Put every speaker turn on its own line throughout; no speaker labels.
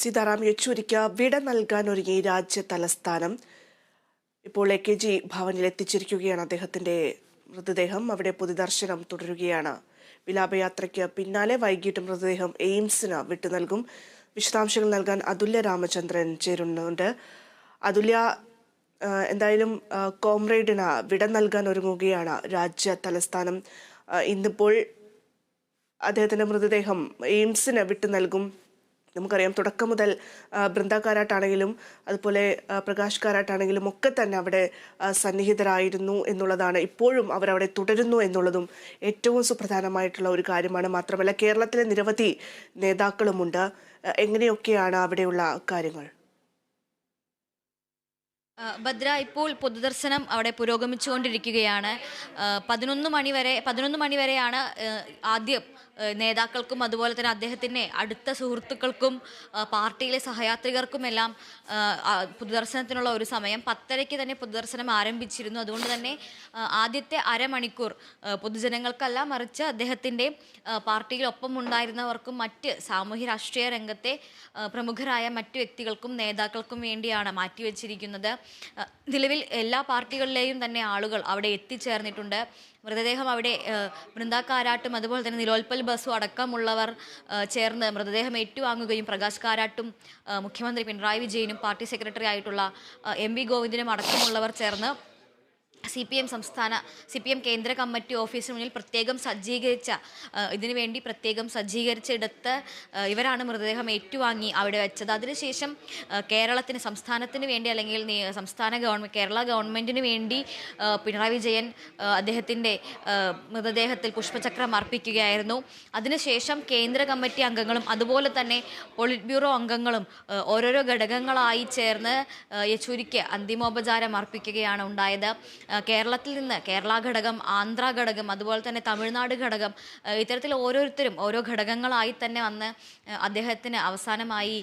സീതാറാം യെച്ചൂരിക്ക് വിട നൽകാൻ ഒരുങ്ങി രാജ്യ തലസ്ഥാനം. ഇപ്പോൾ എ കെ ജി ഭവനിൽ എത്തിച്ചിരിക്കുകയാണ് അദ്ദേഹത്തിന്റെ മൃതദേഹം. അവിടെ പൊതുദർശനം തുടരുകയാണ്. വിലാപയാത്രയ്ക്ക് പിന്നാലെ വൈകിട്ട് മൃതദേഹം എയിംസിന് വിട്ടു നൽകും. വിശദാംശങ്ങൾ നൽകാൻ അതുല്യ രാമചന്ദ്രൻ ചേരുന്നുണ്ട്. അതുല്യ എന്തായാലും കോംറേഡിന് വിട നൽകാൻ ഒരുങ്ങുകയാണ് രാജ്യ തലസ്ഥാനം. ഇന്നിപ്പോൾ അദ്ദേഹത്തിന്റെ മൃതദേഹം എയിംസിന് വിട്ടു നൽകും. നമുക്കറിയാം തുടക്കം മുതൽ ബൃന്ദക്കാരായിട്ടാണെങ്കിലും അതുപോലെ പ്രകാശ്കാരായിട്ടാണെങ്കിലും ഒക്കെ തന്നെ അവിടെ സന്നിഹിതരായിരുന്നു എന്നുള്ളതാണ്. ഇപ്പോഴും അവരവിടെ തുടരുന്നു എന്നുള്ളതും ഏറ്റവും സുപ്രധാനമായിട്ടുള്ള ഒരു കാര്യമാണ്. മാത്രമല്ല കേരളത്തിലെ നിരവധി നേതാക്കളുമുണ്ട്. എങ്ങനെയൊക്കെയാണ് അവിടെയുള്ള കാര്യങ്ങൾ?
ഭദ്ര ഇപ്പോൾ പൊതുദർശനം അവിടെ പുരോഗമിച്ചുകൊണ്ടിരിക്കുകയാണ്. പതിനൊന്ന് മണിവരെ പതിനൊന്ന് മണിവരെയാണ് ആദ്യം നേതാക്കൾക്കും അതുപോലെ തന്നെ അദ്ദേഹത്തിന്റെ അടുത്ത സുഹൃത്തുക്കൾക്കും പാർട്ടിയിലെ സഹയാത്രികർക്കുമെല്ലാം ആ, ആ, പൊതുദർശനത്തിനുള്ള ഒരു സമയം. പത്തരയ്ക്ക് തന്നെ പൊതുദർശനം ആരംഭിച്ചിരുന്നു. അതുകൊണ്ട് തന്നെ ആദ്യത്തെ അരമണിക്കൂർ പൊതുജനങ്ങൾക്കല്ല മറിച്ച് അദ്ദേഹത്തിന്റെ ഒപ്പം ഉണ്ടായിരുന്നവർക്കും മറ്റ് സാമൂഹ്യ രാഷ്ട്രീയ രംഗത്തെ പ്രമുഖരായ മറ്റു വ്യക്തികൾക്കും നേതാക്കൾക്കും വേണ്ടിയാണ് മാറ്റിവെച്ചിരിക്കുന്നത്. നിലവിൽ എല്ലാ പാർട്ടികളിലെയും തന്നെ ആളുകൾ അവിടെ എത്തിച്ചേർന്നിട്ടുണ്ട്. മൃതദേഹം അവിടെ വൃന്ദാക്കാരാട്ടും വൃന്ദ കാരാട്ടും അതുപോലെ തന്നെ നിലോൽപ്പൽ ബസ്സും അടക്കമുള്ളവർ ചേർന്ന് മൃതദേഹം ഏറ്റുവാങ്ങുകയും പ്രകാശ് കാരാട്ടും മുഖ്യമന്ത്രി പിണറായി വിജയനും പാർട്ടി സെക്രട്ടറി ആയിട്ടുള്ള എം വി ഗോവിന്ദനും അടക്കമുള്ളവർ ചേർന്ന് സി പി എം സംസ്ഥാന സി പി എം കേന്ദ്ര കമ്മിറ്റി ഓഫീസിന് മുന്നിൽ പ്രത്യേകം സജ്ജീകരിച്ച ഇതിനു വേണ്ടി പ്രത്യേകം സജ്ജീകരിച്ച ഇടത്ത് ഇവരാണ് മൃതദേഹം ഏറ്റുവാങ്ങി അവിടെ വെച്ചത്. അതിനുശേഷം കേരളത്തിന് സംസ്ഥാനത്തിന് വേണ്ടി അല്ലെങ്കിൽ സംസ്ഥാന ഗവൺമെന്റ് കേരള ഗവൺമെന്റിന് വേണ്ടി പിണറായി വിജയൻ അദ്ദേഹത്തിന്റെ മൃതദേഹത്തിൽ പുഷ്പചക്രം അർപ്പിക്കുകയായിരുന്നു. അതിനുശേഷം കേന്ദ്ര കമ്മിറ്റി അംഗങ്ങളും അതുപോലെ തന്നെ പോളിറ്റ് ബ്യൂറോ അംഗങ്ങളും ഓരോരോ ഘടകങ്ങളായി ചേർന്ന് യെച്ചൂരിക്ക് അന്തിമോപചാരം അർപ്പിക്കുകയാണ് ഉണ്ടായത്. കേരളത്തിൽ നിന്ന് കേരള ഘടകം ആന്ധ്ര ഘടകം അതുപോലെ തന്നെ തമിഴ്നാട് ഘടകം ഇത്തരത്തിൽ ഓരോരുത്തരും ഓരോ ഘടകങ്ങളായി തന്നെ വന്ന് അദ്ദേഹത്തിന് അവസാനമായി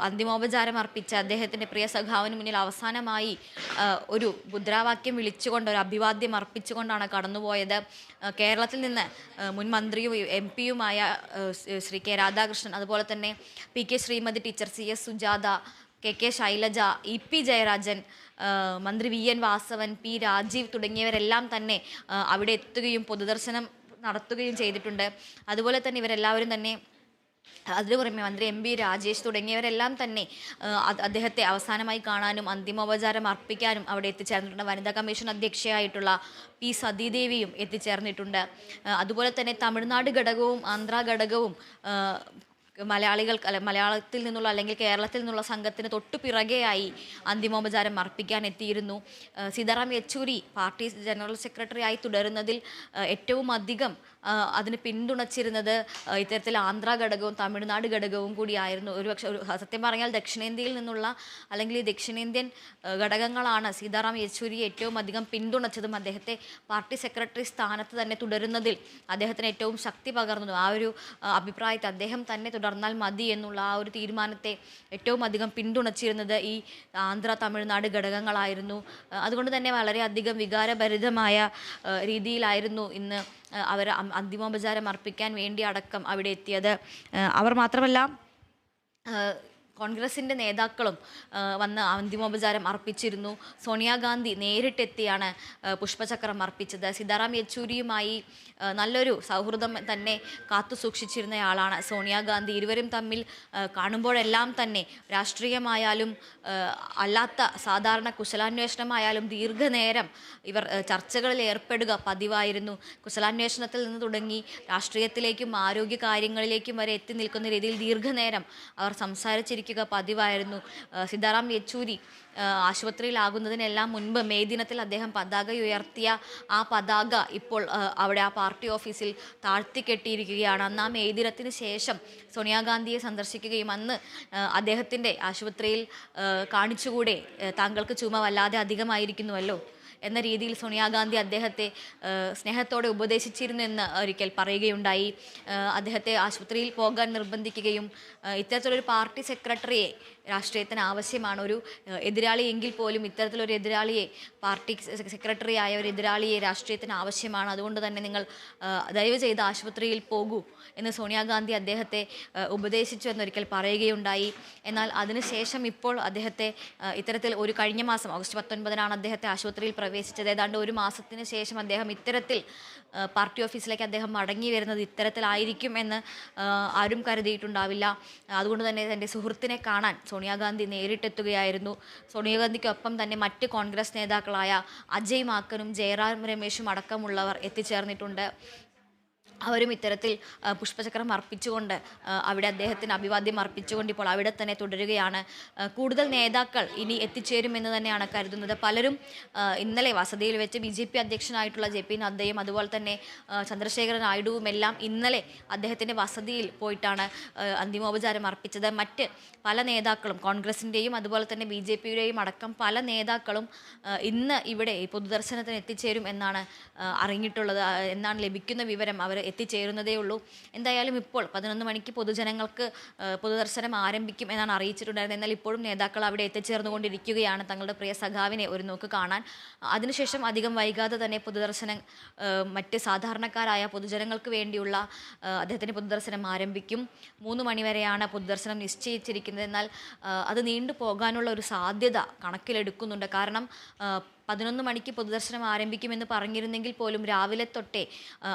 അന്തിമോപചാരം അർപ്പിച്ച അദ്ദേഹത്തിന്റെ പ്രിയ സഖാവിന് മുന്നിൽ അവസാനമായി ഒരു മുദ്രാവാക്യം വിളിച്ചുകൊണ്ട് ഒരു അഭിവാദ്യം അർപ്പിച്ചുകൊണ്ടാണ് കടന്നുപോയത്. കേരളത്തിൽ നിന്ന് മുൻ മന്ത്രിയും എം പിയുമായ ശ്രീ കെ രാധാകൃഷ്ണൻ അതുപോലെ തന്നെ P K Sreemathi teacher C S Sujatha K K Shailaja E P Jayarajan മന്ത്രി V N Vasavan P Rajeev തുടങ്ങിയവരെല്ലാം തന്നെ അവിടെ എത്തുകയും പൊതുദർശനം നടത്തുകയും ചെയ്തിട്ടുണ്ട്. അതുപോലെ തന്നെ ഇവരെല്ലാവരും തന്നെ അതിനു പുറമെ മന്ത്രി എം പി രാജേഷ് തുടങ്ങിയവരെല്ലാം തന്നെ അദ്ദേഹത്തെ അവസാനമായി കാണാനും അന്തിമോപചാരം അർപ്പിക്കാനും അവിടെ എത്തിച്ചേർന്നിട്ടുണ്ട്. വനിതാ കമ്മീഷൻ അധ്യക്ഷയായിട്ടുള്ള പി സതീദേവിയും എത്തിച്ചേർന്നിട്ടുണ്ട്. അതുപോലെ തന്നെ തമിഴ്നാട് ഘടകവും ആന്ധ്ര ഘടകവും മലയാളികൾക്ക് അല്ല മലയാളത്തിൽ നിന്നുള്ള അല്ലെങ്കിൽ കേരളത്തിൽ നിന്നുള്ള സംഘത്തിന് തൊട്ടു പിറകെയായി അന്തിമോപചാരം അർപ്പിക്കാൻ എത്തിയിരുന്നു. Sitaram Yechury party general secretary ആയി തുടരുന്നതിൽ ഏറ്റവും അധികം അതിന് പിന്തുണച്ചിരുന്നത് ഇത്തരത്തിൽ ആന്ധ്ര ഘടകവും തമിഴ്നാട് ഘടകവും കൂടിയായിരുന്നു ഒരു സത്യം പറഞ്ഞാൽ ദക്ഷിണേന്ത്യയിൽ നിന്നുള്ള അല്ലെങ്കിൽ ദക്ഷിണേന്ത്യൻ ഘടകങ്ങളാണ് സീതാറാം യെച്ചൂരി ഏറ്റവും അധികം പിന്തുണച്ചതും അദ്ദേഹത്തെ പാർട്ടി സെക്രട്ടറി സ്ഥാനത്ത് തന്നെ തുടരുന്നതിൽ അദ്ദേഹത്തിന് ഏറ്റവും ശക്തി പകർന്നതും. ആ ഒരു അഭിപ്രായത്തെ അദ്ദേഹം തന്നെ തുടർന്നാൽ മതി എന്നുള്ള ആ ഒരു തീരുമാനത്തെ ഏറ്റവും അധികം പിന്തുണച്ചിരുന്നത് ഈ ആന്ധ്ര തമിഴ്നാട് ഘടകങ്ങളായിരുന്നു. അതുകൊണ്ട് തന്നെ വളരെയധികം വികാരഭരിതമായ രീതിയിലായിരുന്നു ഇന്ന് അവർ അന്തിമോപചാരം അർപ്പിക്കാൻ വേണ്ടി അടക്കം അവിടെ എത്തിയത്. അവർ മാത്രമല്ല കോൺഗ്രസിന്റെ നേതാക്കളും വന്ന് അന്തിമോപചാരം അർപ്പിച്ചിരുന്നു. സോണിയാഗാന്ധി നേരിട്ടെത്തിയാണ് പുഷ്പചക്രം അർപ്പിച്ചത്. സീതാറാം യെച്ചൂരിയുമായി നല്ലൊരു സൗഹൃദം തന്നെ കാത്തു സൂക്ഷിച്ചിരുന്നയാളാണ് സോണിയാഗാന്ധി. ഇരുവരും തമ്മിൽ കാണുമ്പോഴെല്ലാം തന്നെ രാഷ്ട്രീയമായാലും അല്ലാത്ത സാധാരണ കുശലാന്വേഷണമായാലും ദീർഘനേരം ഇവർ ചർച്ചകളിൽ ഏർപ്പെടുക പതിവായിരുന്നു. കുശലാന്വേഷണത്തിൽ നിന്ന് തുടങ്ങി രാഷ്ട്രീയത്തിലേക്കും ആരോഗ്യ കാര്യങ്ങളിലേക്കും വരെ എത്തി നിൽക്കുന്ന രീതിയിൽ ദീർഘനേരം അവർ സംസാരിച്ചിരിക്കുക പതിവായിരുന്നു. സീതാറാം യെച്ചൂരി ആശുപത്രിയിലാകുന്നതിനെല്ലാം മുൻപ് മെയ് ദിനത്തിൽ അദ്ദേഹം പതാക ഉയർത്തിയ ആ പതാക ഇപ്പോൾ അവിടെ ആ പാർട്ടി ഓഫീസിൽ താഴ്ത്തിക്കെട്ടിയിരിക്കുകയാണ്. അന്ന് ആ മെയ് ദിനത്തിന് ശേഷം സോണിയാഗാന്ധിയെ സന്ദർശിക്കുകയും അന്ന് അദ്ദേഹത്തിന്റെ ആശുപത്രിയിൽ കാണിച്ചുകൂടെ താങ്കൾക്ക് ചുമ വല്ലാതെ അധികമായിരിക്കുന്നുവല്ലോ. എന്ന രീതിയിൽ സോണിയാഗാന്ധി അദ്ദേഹത്തെ സ്നേഹത്തോടെ ഉപദേശിച്ചിരുന്നു എന്ന് ഒരിക്കൽ പറയുകയുണ്ടായി. അദ്ദേഹത്തെ ആശുപത്രിയിൽ പോകാൻ നിർബന്ധിക്കുകയും ഇത്തരത്തിലൊരു പാർട്ടി സെക്രട്ടറിയെ രാഷ്ട്രീയത്തിന് ആവശ്യമാണ് ഒരു എതിരാളി എങ്കിൽ പോലും ഇത്തരത്തിലൊരു എതിരാളിയെ പാർട്ടി സെക്രട്ടറി ആയ ഒരു എതിരാളിയെ രാഷ്ട്രീയത്തിന് ആവശ്യമാണ്. അതുകൊണ്ട് തന്നെ നിങ്ങൾ ദയവ് ചെയ്ത് ആശുപത്രിയിൽ പോകൂ എന്ന് സോണിയാഗാന്ധി അദ്ദേഹത്തെ ഉപദേശിച്ചു എന്നൊരിക്കൽ പറയുകയുണ്ടായി. എന്നാൽ അതിനുശേഷം ഇപ്പോൾ അദ്ദേഹത്തെ ഇത്തരത്തിൽ ഒരു കഴിഞ്ഞ മാസം ഓഗസ്റ്റ് പത്തൊൻപതിനാണ് അദ്ദേഹത്തെ ആശുപത്രിയിൽ ഏതാണ്ട് ഒരു മാസത്തിന് ശേഷം അദ്ദേഹം ഇത്തരത്തിൽ പാർട്ടി ഓഫീസിലേക്ക് അദ്ദേഹം മടങ്ങി വരുന്നത് ഇത്തരത്തിലായിരിക്കും എന്ന് ആരും കരുതിയിട്ടുണ്ടാവില്ല. അതുകൊണ്ട് തന്നെ തന്റെ സുഹൃത്തിനെ കാണാൻ സോണിയാഗാന്ധി നേരിട്ടെത്തുകയായിരുന്നു. സോണിയാഗാന്ധിക്കൊപ്പം തന്നെ മറ്റ് കോൺഗ്രസ് നേതാക്കളായ അജയ് മാക്കനും ജയറാം രമേശും അടക്കമുള്ളവർ എത്തിച്ചേർന്നിട്ടുണ്ട്. അവരും ഇത്തരത്തിൽ പുഷ്പചക്രം അർപ്പിച്ചുകൊണ്ട് അവിടെ അദ്ദേഹത്തിന് അഭിവാദ്യം അർപ്പിച്ചുകൊണ്ട് ഇപ്പോൾ അവിടെ തന്നെ തുടരുകയാണ്. കൂടുതൽ നേതാക്കൾ ഇനി എത്തിച്ചേരുമെന്ന് തന്നെയാണ് കരുതുന്നത്. പലരും ഇന്നലെ വസതിയിൽ വെച്ച് ബി ജെ പി അധ്യക്ഷനായിട്ടുള്ള ജെ പി നദ്ദയും അതുപോലെ തന്നെ ചന്ദ്രശേഖരൻ ചന്ദ്രശേഖര നായിഡുവും എല്ലാം ഇന്നലെ അദ്ദേഹത്തിന്റെ വസതിയിൽ പോയിട്ടാണ് അന്തിമോപചാരം അർപ്പിച്ചത്. മറ്റ് പല നേതാക്കളും കോൺഗ്രസിന്റെയും അതുപോലെ തന്നെ ബി ജെ പിയുടെയും അടക്കം പല നേതാക്കളും ഇന്ന് ഇവിടെ പൊതുദർശനത്തിന് എത്തിച്ചേരും എന്നാണ് അറിഞ്ഞിട്ടുള്ളത്. എന്നാണ് ലഭിക്കുന്ന വിവരം അവർ എത്തിച്ചേരുന്നതേ ഉള്ളൂ. എന്തായാലും ഇപ്പോൾ പതിനൊന്ന് മണിക്ക് പൊതുജനങ്ങൾക്ക് പൊതുദർശനം ആരംഭിക്കും എന്നാണ് അറിയിച്ചിട്ടുണ്ടായിരുന്നത്. എന്നാൽ ഇപ്പോഴും നേതാക്കൾ അവിടെ എത്തിച്ചേർന്നുകൊണ്ടിരിക്കുകയാണ് തങ്ങളുടെ പ്രിയ സഖാവിനെ ഒരു നോക്ക് കാണാൻ. അതിനുശേഷം അധികം വൈകാതെ തന്നെ പൊതുദർശനം മറ്റ് സാധാരണക്കാരായ പൊതുജനങ്ങൾക്ക് വേണ്ടിയുള്ള അദ്ദേഹത്തിന്റെ പൊതുദർശനം ആരംഭിക്കും. മൂന്ന് മണിവരെയാണ് പൊതുദർശനം നിശ്ചയിച്ചിരിക്കുന്നത്. എന്നാൽ അത് നീണ്ടു പോകാനുള്ള ഒരു സാധ്യത കണക്കിലെടുക്കുന്നുണ്ട്. കാരണം പതിനൊന്ന് മണിക്ക് പൊതുദർശനം ആരംഭിക്കുമെന്ന് പറഞ്ഞിരുന്നെങ്കിൽ പോലും രാവിലെ തൊട്ടേ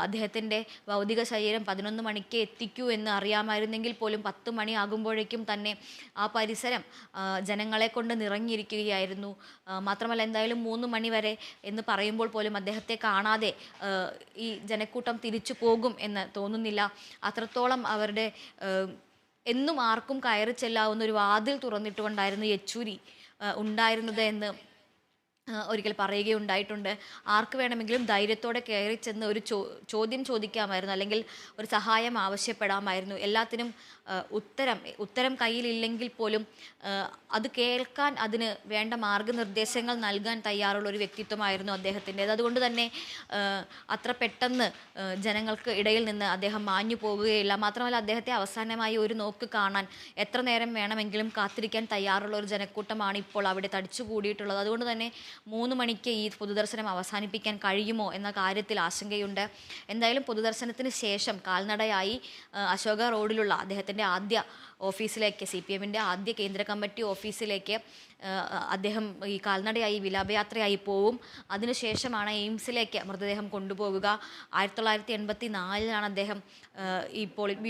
അദ്ദേഹത്തിന്റെ ഭൗതിക ശരീരം പതിനൊന്ന് മണിക്ക് എത്തിക്കൂ എന്ന് അറിയാമായിരുന്നെങ്കിൽ പോലും പത്ത് മണി ആകുമ്പോഴേക്കും തന്നെ ആ പരിസരം ജനങ്ങളെ കൊണ്ട് നിറഞ്ഞിരിക്കുകയായിരുന്നു. മാത്രമല്ല എന്തായാലും മൂന്ന് മണി വരെ എന്ന് പറയുമ്പോൾ പോലും അദ്ദേഹത്തെ കാണാതെ ഈ ജനക്കൂട്ടം തിരിച്ചു പോകും എന്ന് തോന്നുന്നില്ല. അത്രത്തോളം അവരുടെ എന്നും ആർക്കും കയറി ചെല്ലാവുന്ന ഒരു വാതിൽ തുറന്നിട്ടുകൊണ്ടായിരുന്നു യെച്ചൂരി ഉണ്ടായിരുന്നത് എന്ന് ഒരിക്കൽ പറയുകയുണ്ടായിട്ടുണ്ട്. ആർക്ക് വേണമെങ്കിലും ധൈര്യത്തോടെ കയറി ചെന്ന് ഒരു ചോദ്യം ചോദിക്കാമായിരുന്നു. അല്ലെങ്കിൽ ഒരു സഹായം ആവശ്യപ്പെടാമായിരുന്നു. എല്ലാത്തിനും ഉത്തരം ഉത്തരം കയ്യിലില്ലെങ്കിൽ പോലും അത് കേൾക്കാൻ അതിന് വേണ്ട മാർഗനിർദ്ദേശങ്ങൾ നൽകാൻ തയ്യാറുള്ള ഒരു വ്യക്തിത്വമായിരുന്നു അദ്ദേഹത്തിന്റേത്. അതുകൊണ്ട് തന്നെ അത്ര പെട്ടെന്ന് ജനങ്ങൾക്ക് ഇടയിൽ നിന്ന് അദ്ദേഹം മാഞ്ഞു പോകുകയില്ല മാത്രമല്ല അദ്ദേഹത്തെ അവസാനമായി ഒരു നോക്ക് കാണാൻ എത്ര നേരം വേണമെങ്കിലും കാത്തിരിക്കാൻ തയ്യാറുള്ള ഒരു ജനക്കൂട്ടമാണ് ഇപ്പോൾ അവിടെ തടിച്ചു കൂടിയിട്ടുള്ളത് അതുകൊണ്ട് തന്നെ മൂന്ന് മണിക്ക് ഈ പൊതുദർശനം അവസാനിപ്പിക്കാൻ കഴിയുമോ എന്ന കാര്യത്തിൽ ആശങ്കയുണ്ട്. എന്തായാലും പൊതുദർശനത്തിന് ശേഷം കാൽനടയായി അശോക റോഡിലുള്ള അദ്ദേഹത്തിന്റെ ആദ്യ ഓഫീസിലേക്ക് സി പി എമ്മിന്റെ ആദ്യ കേന്ദ്ര കമ്മിറ്റി ഓഫീസിലേക്ക് അദ്ദേഹം ഈ കാൽനടയായി വിലാപയാത്രയായി പോവും. അതിനുശേഷമാണ് എയിംസിലേക്ക് മൃതദേഹം കൊണ്ടുപോകുക ആയിരത്തി തൊള്ളായിരത്തി എൺപത്തി നാലിലാണ് അദ്ദേഹം ഈ പോളിറ്റ്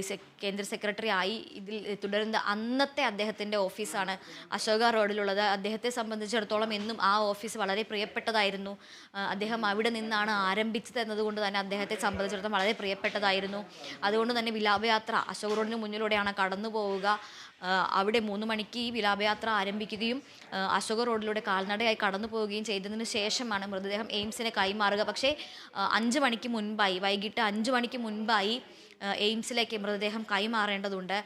സെ- കേന്ദ്ര സെക്രട്ടറി ആയി ഇതിൽ തുടരുന്ന അന്നത്തെ അദ്ദേഹത്തിന്റെ ഓഫീസാണ് അശോക റോഡിലുള്ളത്. അദ്ദേഹത്തെ സംബന്ധിച്ചിടത്തോളം എന്നും ആ ഓഫീസ് വളരെ പ്രിയപ്പെട്ടതായിരുന്നു. അദ്ദേഹം അവിടെ നിന്നാണ് ആരംഭിച്ചത് എന്നതുകൊണ്ട് തന്നെ അദ്ദേഹത്തെ സംബന്ധിച്ചിടത്തോളം വളരെ പ്രിയപ്പെട്ടതായിരുന്നു. അതുകൊണ്ട് തന്നെ വിലാപയാത്ര അശോക റോഡിന് മുന്നിലൂടെയാണ് കടന്നു പോവുക അവിടെ മൂന്ന് മണിക്ക് ഈ വിലാപയാത്ര ആരംഭിക്കുകയും അശോക റോഡിലൂടെ കാൽനടയായി കടന്നു പോവുകയും ചെയ്തതിന് ശേഷമാണ് മൃതദേഹം എയിംസിനെ കൈമാറുക. പക്ഷേ അഞ്ച് മണിക്ക് മുൻപായി വൈകിട്ട് അഞ്ച് മണിക്ക് മുൻപായി എയിംസിലേക്ക് മൃതദേഹം കൈമാറേണ്ടതുണ്ട്.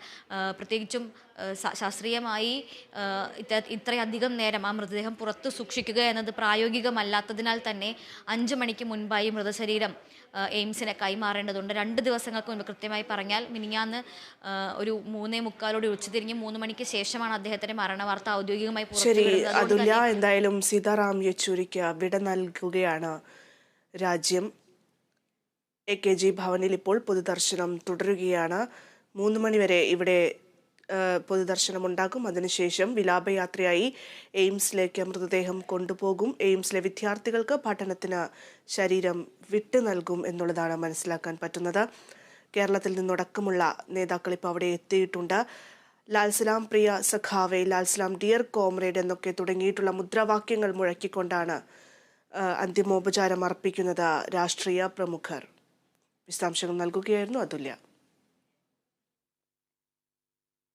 പ്രത്യേകിച്ചും ശാസ്ത്രീയമായി ഇത്രയധികം നേരം ആ മൃതദേഹം പുറത്ത് സൂക്ഷിക്കുക എന്നത് പ്രായോഗികമല്ലാത്തതിനാൽ തന്നെ അഞ്ച് മണിക്ക് മുൻപായി മൃതശരീരം എയിംസിനെ കൈമാറേണ്ടതുണ്ട്. രണ്ട് ദിവസങ്ങൾക്ക് മുൻപ് കൃത്യമായി പറഞ്ഞാൽ മിനിഞ്ഞാന്ന് ഒരു മൂന്നേ മുക്കാലോട് ഉച്ചതിരിഞ്ഞ് മൂന്ന് മണിക്ക് ശേഷമാണ് അദ്ദേഹത്തിന്റെ മരണവാർത്ത ഔദ്യോഗികമായി
ശരി അതുല്യ എന്തായാലും സീതാറാം യെച്ചൂരിക്ക് വിട നൽകുകയാണ് രാജ്യം. എ കെ ജി ഭവനിൽ ഇപ്പോൾ പൊതുദർശനം തുടരുകയാണ്. മൂന്ന് മണിവരെ ഇവിടെ പൊതുദർശനം ഉണ്ടാകും അതിനുശേഷം വിലാപയാത്രയായി എയിംസിലേക്ക് മൃതദേഹം കൊണ്ടുപോകും. എയിംസിലെ വിദ്യാർത്ഥികൾക്ക് പഠനത്തിന് ശരീരം വിട്ടു നൽകും എന്നുള്ളതാണ് മനസ്സിലാക്കാൻ പറ്റുന്നത്. കേരളത്തിൽ നിന്നടക്കമുള്ള നേതാക്കൾ ഇപ്പോൾ അവിടെ എത്തിയിട്ടുണ്ട്. ലാൽസലാം പ്രിയ സഖാവെ ലാൽസലാം ഡിയർ കോമ്രേഡ് എന്നൊക്കെ തുടങ്ങിയിട്ടുള്ള മുദ്രാവാക്യങ്ങൾ മുഴക്കിക്കൊണ്ടാണ് അന്തിമോപചാരം അർപ്പിക്കുന്നത് രാഷ്ട്രീയ പ്രമുഖർ. വിശദാംശങ്ങൾ നൽകുകയായിരുന്നു അതുല്യ.